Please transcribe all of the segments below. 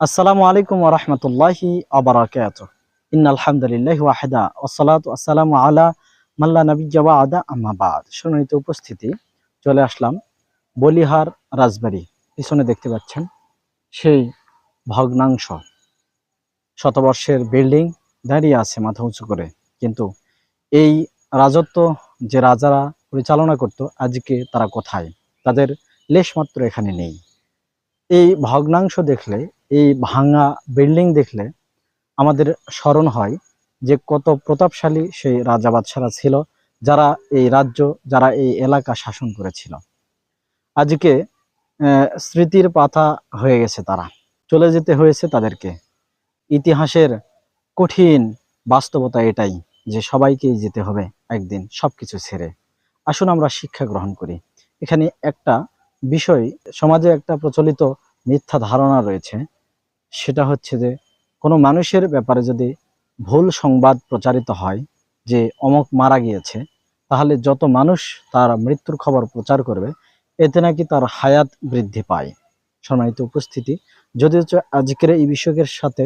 আসসালামু আলাইকুম ওরহমতুল্লাহি আবরাকাত ইন্নাল হামদুলিল্লাহি ওয়াহিদা ওয়াসসালাতু আসসালামু আলা মাল্লা নবিয়্যা বা'দা আম্মা বাদ। সম্মানিত উপস্থিতি, চলে আসলাম বলিহার রাজবাড়ি। পিছনে দেখতে পাচ্ছেন সেই ভগ্নাংশ। শতবর্ষের বিল্ডিং দাঁড়িয়ে আছে মাথা উঁচু করে। কিন্তু এই রাজত্ব যে রাজারা পরিচালনা করত, আজকে তারা কোথায়? তাদের লেশমাত্র এখানে নেই। এই ভগ্নাংশ দেখলে এই ভাঙা বিল্ডিং দেখলে আমাদের স্মরণ হয় যে কত প্রতাপশালী সেই রাজা বাদশারা ছিল, যারা এই রাজ্য, যারা এই এলাকা শাসন করেছিল। আজকে স্মৃতির পাতা হয়ে গেছে তারা। চলে যেতে হয়েছে তাদেরকে। ইতিহাসের কঠিন বাস্তবতা এটাই যে সবাইকেই যেতে হবে একদিন সব কিছু ছেড়ে। আসুন আমরা শিক্ষা গ্রহণ করি। এখানে একটা বিষয়, সমাজে একটা প্রচলিত মিথ্যা ধারণা রয়েছে। সেটা হচ্ছে যে, কোনো মানুষের ব্যাপারে যদি ভুল সংবাদ প্রচারিত হয় যে অমক মারা গিয়েছে, তাহলে যত মানুষ তার মৃত্যুর খবর প্রচার করবে, এতে নাকি তার হায়াত বৃদ্ধি পায়। সম্মানিত উপস্থিতি, যদিও চ- আজকের এই বিষয়ের সাথে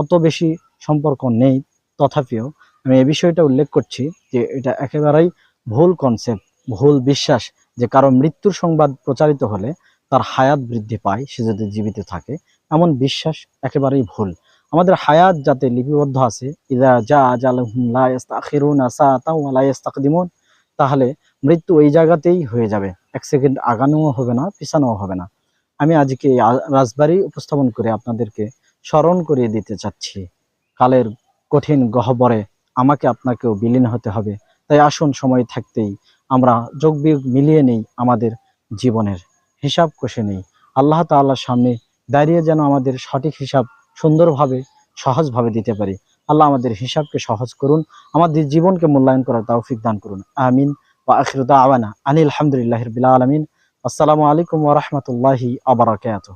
অত বেশি সম্পর্ক নেই, তথাপিও আমি এই বিষয়টা উল্লেখ করছি যে, এটা একেবারেই ভুল কনসেপ্ট ভুল বিশ্বাস যে কারও মৃত্যুর সংবাদ প্রচারিত হলে তার হায়াত বৃদ্ধি পায়, সে যদি জীবিত থাকে। এমন বিশ্বাস একেবারেই ভুল। আমাদের হায়াত যাতে লিপিবদ্ধ আছে, ইদা যা ইস্তাকদিমুন তাহলে মৃত্যু ওই জায়গাতেই হয়ে যাবে। এক সেকেন্ড আগানোও হবে না, পিছানোও হবে না। আমি আজকে রাজবাড়ি উপস্থাপন করে আপনাদেরকে স্মরণ করিয়ে দিতে চাচ্ছি। কালের কঠিন গহ্বরে আমাকে আপনাকেও বিলীন হতে হবে। তাই আসুন সময় থাকতেই আমরা যোগ মিলিয়ে নেই আমাদের জীবনের। হিসাব কষে নেই। আল্লাহ তাআলার সামনে দাঁড়িয়ে যেন আমাদের সঠিক হিসাব সুন্দরভাবে, সহজভাবে দিতে পারি। আল্লাহ আমাদের হিসাবকে সহজ করুন, আমাদের জীবনকে মূল্যায়ন করার তৌফিক দান করুন। আমিন। বা আখিরুদ্দা আওয়ানা আনিল আলহামদুলিল্লাহ বিলা আলমিন। আসসালামু আলাইকুম ওরহমতুল্লাহি আবরাকাত